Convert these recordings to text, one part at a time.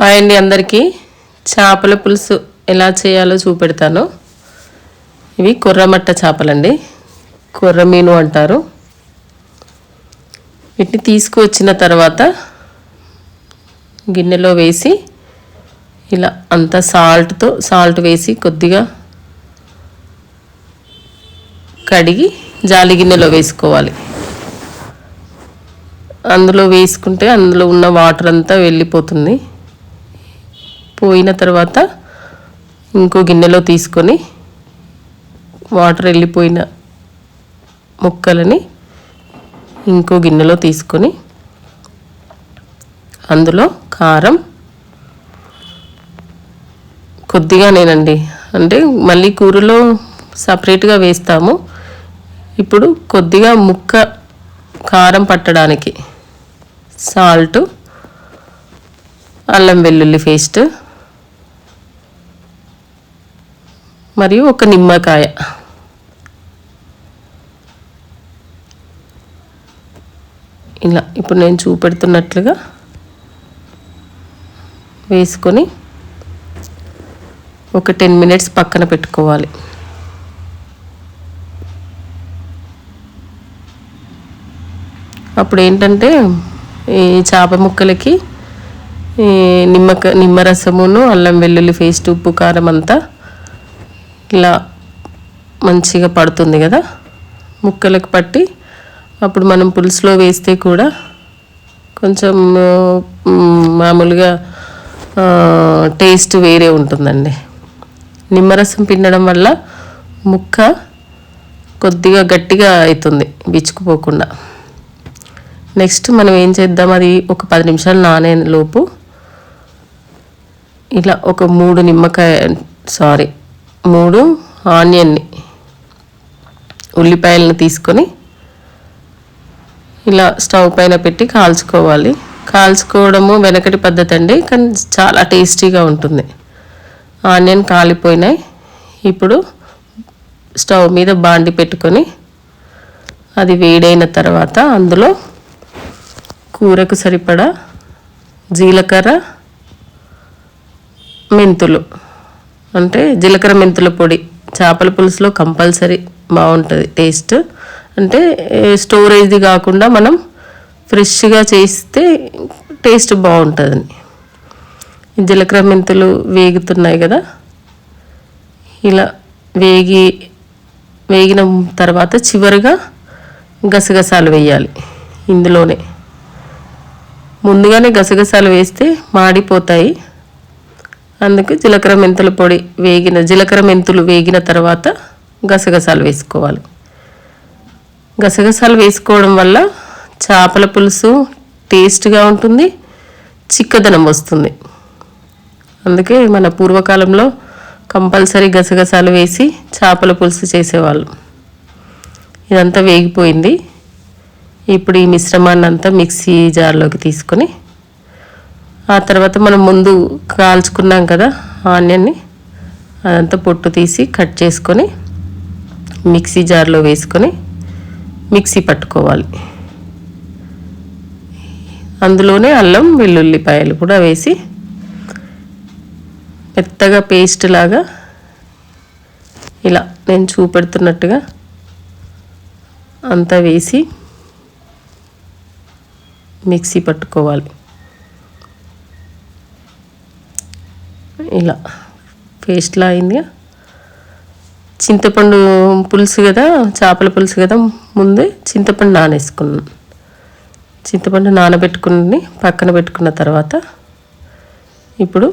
Hi అండి అందరికీ. చేపల పులుసు ఎలా చేయాలో చూపెడతాను. ఇవి కొర్రమట్ట చేపలండి. కొర్ర మీను అంటారు. వీటిని తీసుకువచ్చిన తర్వాత గిన్నెలో వేసి ఇలా అంత సాల్ట్తో సాల్ట్ వేసి కొద్దిగా కడిగి జాలి గిన్నెలో వేసుకోవాలి. అందులో వేసుకుంటే అందులో ఉన్న వాటర్ అంతా వెళ్ళిపోతుంది. పోయిన తర్వాత ఇంకో గిన్నెలో తీసుకొని వాటర్ వెళ్ళిపోయిన ముక్కలని ఇంకో గిన్నెలో తీసుకొని అందులో కారం కొద్దిగా నేనండి. అంటే మళ్ళీ కూరలో సపరేట్గా వేస్తాము. ఇప్పుడు కొద్దిగా ముక్క కారం పట్టడానికి సాల్ట్ అల్లం వెల్లుల్లి పేస్ట్ మరియు ఒక నిమ్మకాయ. ఇలా ఇప్పుడు నేను చూపెడుతున్నట్లుగా వేసుకొని ఒక టెన్ మినిట్స్ పక్కన పెట్టుకోవాలి. అప్పుడు ఏంటంటే ఈ చేప ముక్కలకి ఈ నిమ్మక నిమ్మరసమును అల్లం వెల్లుల్లి పేస్ట్ ఉప్పు కారం అంతా ఇలా మంచిగా పడుతుంది కదా ముక్కలకు పట్టి అప్పుడు మనం పులుసులో వేస్తే కూడా కొంచెం మామూలుగా టేస్ట్ వేరే ఉంటుందండి. నిమ్మరసం పిండడం వల్ల ముక్క కొద్దిగా గట్టిగా అవుతుంది బిచ్చుకుపోకుండా. నెక్స్ట్ మనం ఏం చేద్దాం అది ఒక పది నిమిషాలు నానే లోపు ఇలా ఒక మూడు నిమ్మకాయ సారీ మూడు ఆనియన్ని ఉల్లిపాయలను తీసుకొని ఇలా స్టవ్ పైన పెట్టి కాల్చుకోవాలి. కాల్చుకోవడము వెనకటి పద్ధతి అండి కానీ చాలా టేస్టీగా ఉంటుంది. ఆనియన్ కాలిపోయినాయి. ఇప్పుడు స్టవ్ మీద బాండి పెట్టుకొని అది వేడైన తర్వాత అందులో కూరకు సరిపడా జీలకర్ర మెంతులు అంటే జీలకర్ర మెంతుల పొడి చేపల పులుసులో కంపల్సరీ బాగుంటుంది టేస్ట్. అంటే స్టోరేజ్ది కాకుండా మనం ఫ్రెష్గా చేస్తే టేస్ట్ బాగుంటుందని. జీలకర్ర మెంతులు వేగుతున్నాయి కదా. ఇలా వేగి వేగిన తర్వాత చివరిగా గసగసాలు వేయాలి ఇందులోనే. ముందుగానే గసగసాలు వేస్తే మాడిపోతాయి. అందుకు జీలకర్ర మెంతుల పొడి వేగిన జీలకర్ర మెంతులు వేగిన తర్వాత గసగసాలు వేసుకోవాలి. గసగసాలు వేసుకోవడం వల్ల చేపల పులుసు టేస్ట్గా ఉంటుంది చిక్కదనం వస్తుంది. అందుకే మన పూర్వకాలంలో కంపల్సరీ గసగసాలు వేసి చేపల పులుసు చేసేవాళ్ళు. ఇదంతా వేగిపోయింది. ఇప్పుడు ఈ మిశ్రమాన్ని అంతా మిక్సీ జార్లోకి తీసుకొని ఆ తర్వాత మనం ముందు కాల్చుకున్నాం కదా ఆనియన్ని అదంతా పొట్టు తీసి కట్ చేసుకొని మిక్సీ జార్లో వేసుకొని మిక్సీ పట్టుకోవాలి. అందులోనే అల్లం వెల్లుల్లిపాయలు కూడా వేసి మెత్తగా పేస్ట్ లాగా ఇలా నేను చూపెడుతున్నట్టుగా అంతా వేసి మిక్సీ పట్టుకోవాలి. ఇలా పేస్ట్లా అయింది. చింతపండు పులుసు కదా చేపల పులుసు కదా ముందే చింతపండు నానేసుకున్నాను చింతపండు నానబెట్టుకుని పక్కన పెట్టుకున్న తర్వాత ఇప్పుడు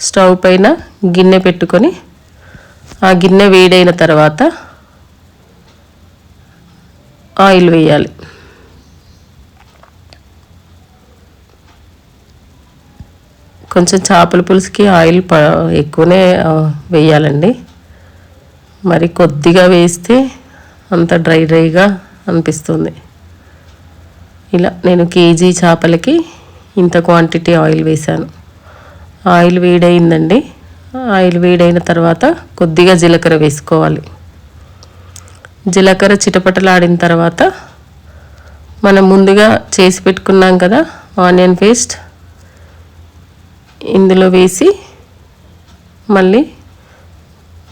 స్టవ్ పైన గిన్నె పెట్టుకొని ఆ గిన్నె వేడైన తర్వాత ఆయిల్ వేయాలి. కొంచెం చేపల పులుసుకి ఆయిల్ ప ఎక్కువనే వేయాలండి. మరి కొద్దిగా వేస్తే అంత డ్రై డ్రైగా అనిపిస్తుంది. ఇలా నేను కేజీ చేపలకి ఇంత క్వాంటిటీ ఆయిల్ వేశాను. ఆయిల్ వేడైందండి. ఆయిల్ వేడైన తర్వాత కొద్దిగా జీలకర్ర వేసుకోవాలి. జీలకర్ర చిటపటలాడిన తర్వాత మనం ముందుగా చేసి పెట్టుకున్నాం కదా ఆనియన్ పేస్ట్. ఇందులో వేసి మళ్ళీ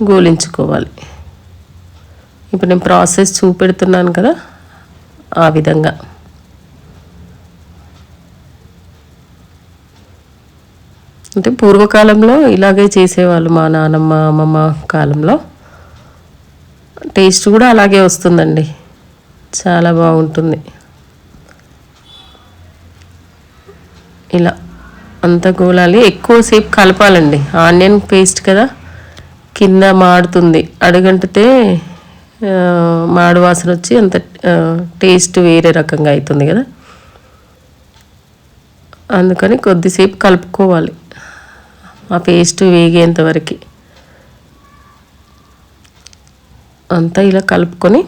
గోలించుకోవాలి. ఇప్పుడు నేను ప్రాసెస్ చూపెడుతున్నాను కదా ఆ విధంగా. అంటే పూర్వకాలంలో ఇలాగే చేసేవాళ్ళు మా నానమ్మ అమ్మమ్మ కాలంలో. టేస్ట్ కూడా అలాగే వస్తుందండి. చాలా బాగుంటుంది. ఇలా. అంతా గోలాలి. ఎక్కువసేపు కలపాలండి. ఆనియన్ పేస్ట్ కదా కింద మాడుతుంది. అడుగంటితే మాడు వాసన వచ్చి అంత టేస్ట్ వేరే రకంగా అవుతుంది కదా. అందుకని కొద్దిసేపు కలుపుకోవాలి. ఆ పేస్ట్ వేగేంత వరకు. అంతా ఇలా కలుపుకొని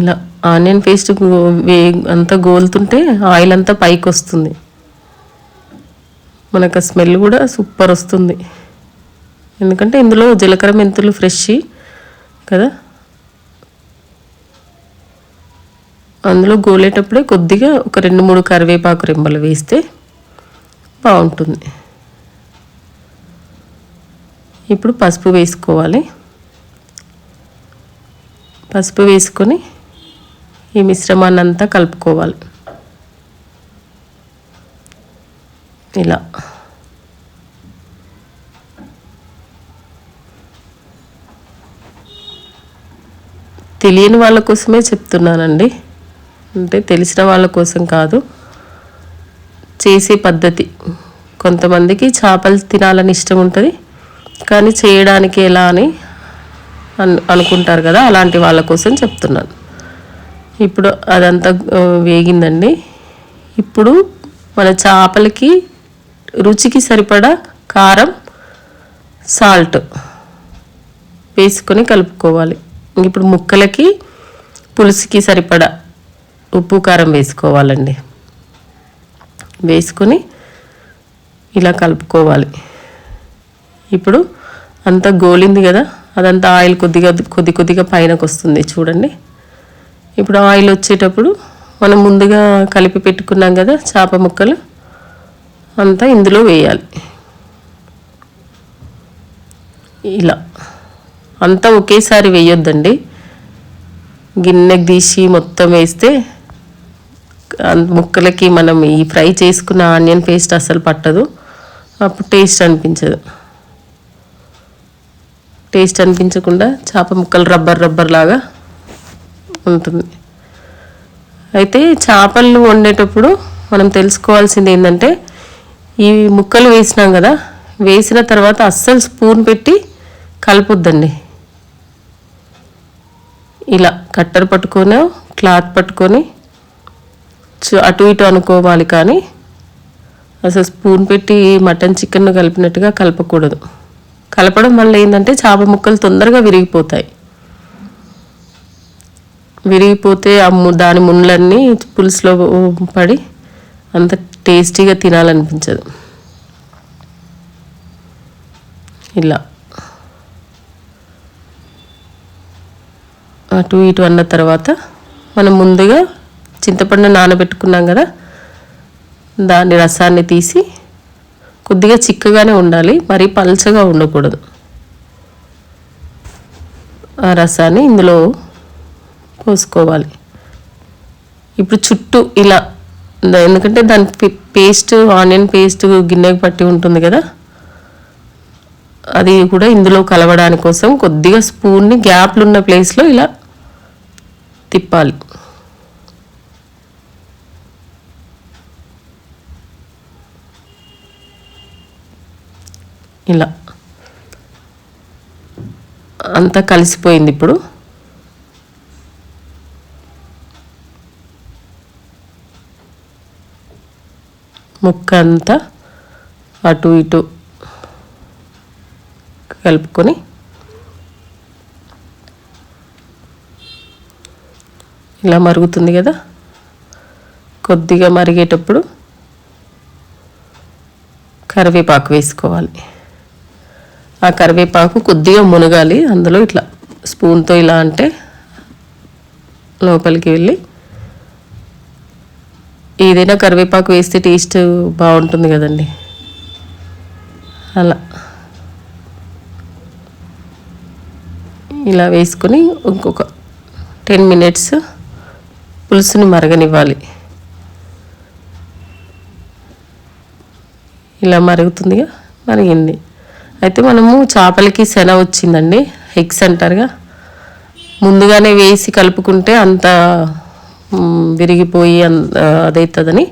ఇలా ఆనియన్ పేస్ట్ వే అంతా గోలుతుంటే ఆయిల్ అంతా పైకి వస్తుంది మనకు ఆ స్మెల్ కూడా సూపర్ వస్తుంది. ఎందుకంటే ఇందులో జీలకర్ర మెంతులు ఫ్రెష్ కదా. అందులో గోలేటప్పుడే కొద్దిగా ఒక రెండు మూడు కరివేపాకు రెమ్మలు వేస్తే బాగుంటుంది ఇప్పుడు పసుపు వేసుకోవాలి. పసుపు వేసుకొని ఈ మిశ్రమాన్ని అంతా కలుపుకోవాలి. ఇలా. తెలియని వాళ్ళ కోసమే చెప్తున్నానండి. అంటే తెలిసిన వాళ్ళ కోసం కాదు. చేసే పద్ధతి. కొంతమందికి చేపలు తినాలని ఇష్టం ఉంటుంది. కానీ చేయడానికి ఎలా అని అను అనుకుంటారు కదా అలాంటి వాళ్ళ కోసం చెప్తున్నాను. ఇప్పుడు అదంతా వేగిందండి. ఇప్పుడు మన చేపలకి రుచికి సరిపడా కారం సాల్ట్ వేసుకొని కలుపుకోవాలి. ఇప్పుడు ముక్కలకి పులుసుకి సరిపడా ఉప్పు కారం వేసుకోవాలండి. వేసుకొని ఇలా కలుపుకోవాలి. ఇప్పుడు అంతా గోలింది కదా అదంతా ఆయిల్ కొద్దిగా కొద్ది కొద్దిగా పైనకు వస్తుంది చూడండి. ఇప్పుడు ఆయిల్ వచ్చేటప్పుడు మనం ముందుగా కలిపి పెట్టుకున్నాం కదా చేప ముక్కలు అంతా ఇందులో వేయాలి. ఇలా. అంతా ఒకేసారి వేయొద్దండి. గిన్నెకి తీసి మొత్తం వేస్తే అన్- ముక్కలకి మనం ఈ ఫ్రై చేసుకున్న ఆనియన్ పేస్ట్ అసలు పట్టదు. అప్పుడు టేస్ట్ అనిపించదు. టేస్ట్ అనిపించకుండా చేప ముక్కలు రబ్బర్ రబ్బర్ లాగా ఉంటుంది. అయితే చేపలు వండేటప్పుడు మనం తెలుసుకోవాల్సింది ఏంటంటే ఈ ముక్కలు వేసినాం కదా వేసిన తర్వాత అస్సలు స్పూన్ పెట్టి కలపొద్దండి. ఇలా కట్టర్ పట్టుకొని క్లాత్ పట్టుకొని చు- అటు ఇటు అనుకోవాలి కానీ అసలు స్పూన్ పెట్టి మటన్ చికెన్ కలిపినట్టుగా కలపకూడదు. కలపడం వల్ల ఏంటంటే చేప ముక్కలు తొందరగా విరిగిపోతాయి. విరిగిపోతే ఆ దాని ముండ్లన్నీ పులుసులో పడి అంత టేస్టీగా తినాలనిపించదు. ఇలా. అటు ఇటు అన్న తర్వాత మనం ముందుగా చింతపండు నానబెట్టుకున్నాం కదా దాని రసాన్ని తీసి కొద్దిగా చిక్కగానే ఉండాలి మరీ పల్చగా ఉండకూడదు. ఆ రసాన్ని ఇందులో పోసుకోవాలి. ఇప్పుడు చుట్టూ ఇలా ఎందుకంటే దాని పేస్ట్ ఆనియన్ పేస్ట్ గిన్నెకి పట్టి ఉంటుంది కదా. అది కూడా ఇందులో కలవడానికి కోసం కొద్దిగా స్పూన్ని గ్యాప్లు ఉన్న ప్లేస్లో ఇలా తిప్పాలి. ఇలా. అంతా కలిసిపోయింది ఇప్పుడు. ముక్క అంతా అటు ఇటు కలుపుకొని ఇలా మరుగుతుంది కదా? కొద్దిగా మరిగేటప్పుడు కరివేపాకు వేసుకోవాలి. ఆ కరివేపాకు కొద్దిగా మునగాలి. అందులో ఇట్లా స్పూన్తో ఇలా అంటే లోపలికి వెళ్ళి ఏదైనా కరివేపాకు వేస్తే టేస్ట్ బాగుంటుంది కదండి. అలా. ఇలా వేసుకొని ఇంకొక టెన్ మినిట్స్ పులుసుని మరగనివ్వాలి. ఇలా మరుగుతుందిగా మరిగింది. అయితే మనము చేపలకి శన వచ్చిందండి ఎగ్స్ అంటారుగా. ముందుగానే వేసి కలుపుకుంటే అంత విరిగిపోయి అదవుతుందని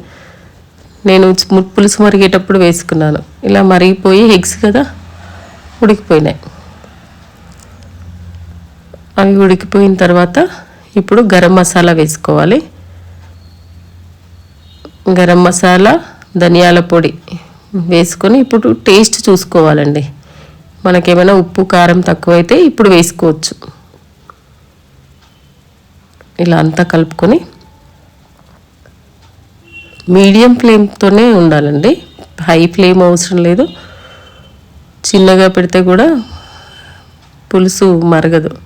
నేను ము- పులుసు మరిగేటప్పుడు వేసుకున్నాను. ఇలా మరిగిపోయి ఎగ్స్ కదా ఉడికిపోయినాయి. అవి ఉడికిపోయిన తర్వాత ఇప్పుడు గరం మసాలా వేసుకోవాలి. గరం మసాలా ధనియాల పొడి వేసుకొని ఇప్పుడు టేస్ట్ చూసుకోవాలండి. మనకేమైనా ఉప్పు కారం తక్కువైతే ఇప్పుడు వేసుకోవచ్చు. ఇలా అంతా కలుపుకొని మీడియం ఫ్లేమ్తోనే ఉండాలండి. హై ఫ్లేమ్ అవసరం లేదు. చిన్నగా పెడితే కూడా పులుసు మరగదు.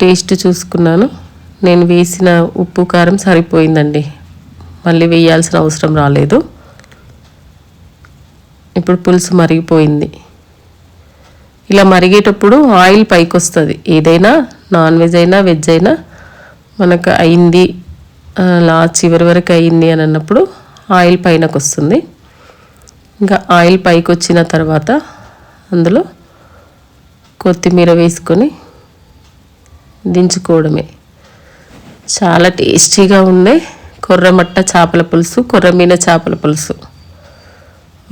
టేస్ట్ చూసుకున్నాను. నేను వేసిన ఉప్పు కారం సరిపోయిందండి. మళ్ళీ వేయాల్సిన అవసరం రాలేదు. ఇప్పుడు పులుసు మరిగిపోయింది. ఇలా మరిగేటప్పుడు ఆయిల్ పైకి వస్తుంది ఏదైనా నాన్ వెజ్ అయినా వెజ్ అయినా మనకు అయింది లా చివరి వరకు అయింది అని అన్నప్పుడు ఆయిల్ పైనకు వస్తుంది. ఇంకా ఆయిల్ పైకి వచ్చిన తర్వాత అందులో కొత్తిమీర వేసుకొని దించుకోవడమే. చాలా టేస్టీగా ఉండే కొర్రమట్ట చేపల పులుసు కొర్రమీన చేపల పులుసు.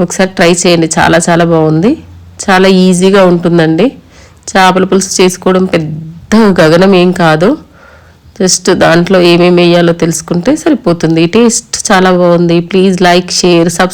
ఒకసారి ట్రై చేయండి. చాలా చాలా బాగుంది. చాలా ఈజీగా ఉంటుందండి. చేపల పులుసు చేసుకోవడం పెద్ద గగనం ఏం కాదు. జస్ట్ దాంట్లో ఏమేమి వేయాలో తెలుసుకుంటే సరిపోతుంది. టేస్ట్ చాలా బాగుంది. Please like share subscribe